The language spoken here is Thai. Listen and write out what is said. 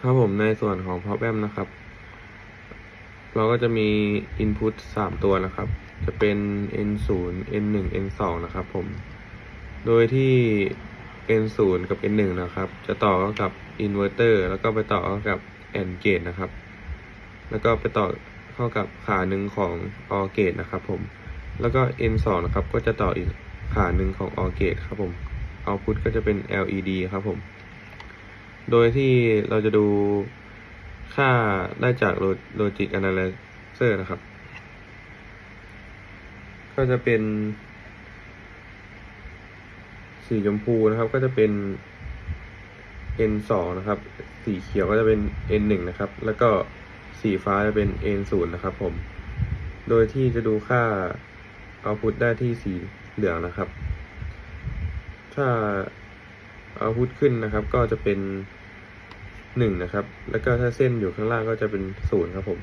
ครับผมในส่วนของ Pop Amp นะครับ เราก็จะมี Input 3 ตัวนะครับ จะเป็น N0 N1 N2 นะครับผม โดยที่ N0 กับ N1 นะครับ จะต่อเข้ากับ Inverter แล้วก็ไปต่อเข้ากับ AND Gate นะครับ แล้วก็ไปต่อเข้ากับขาหนึ่งของ OR Gate นะครับผม แล้วก็ N2 นะครับ ก็จะต่ออีกขาหนึ่งของ OR Gate ครับผม Output ก็จะเป็น LED ครับผม โดยที่เราจะดูค่าได้จาก Lo- Logic Analyzer นะครับ ก็จะเป็น สีชมพูนะครับ ก็จะเป็น N2 นะครับ สีเขียวก็จะเป็น N1 นะครับ แล้วก็สีฟ้าจะเป็น N0 นะครับผม โดยที่จะดูค่า output ได้ที่สีเหลืองนะครับ ถ้า output ขึ้นนะครับ ก็จะเป็น 1 นะครับ แล้วก็ถ้าเส้นอยู่ข้างล่างก็จะเป็น 0 ครับผม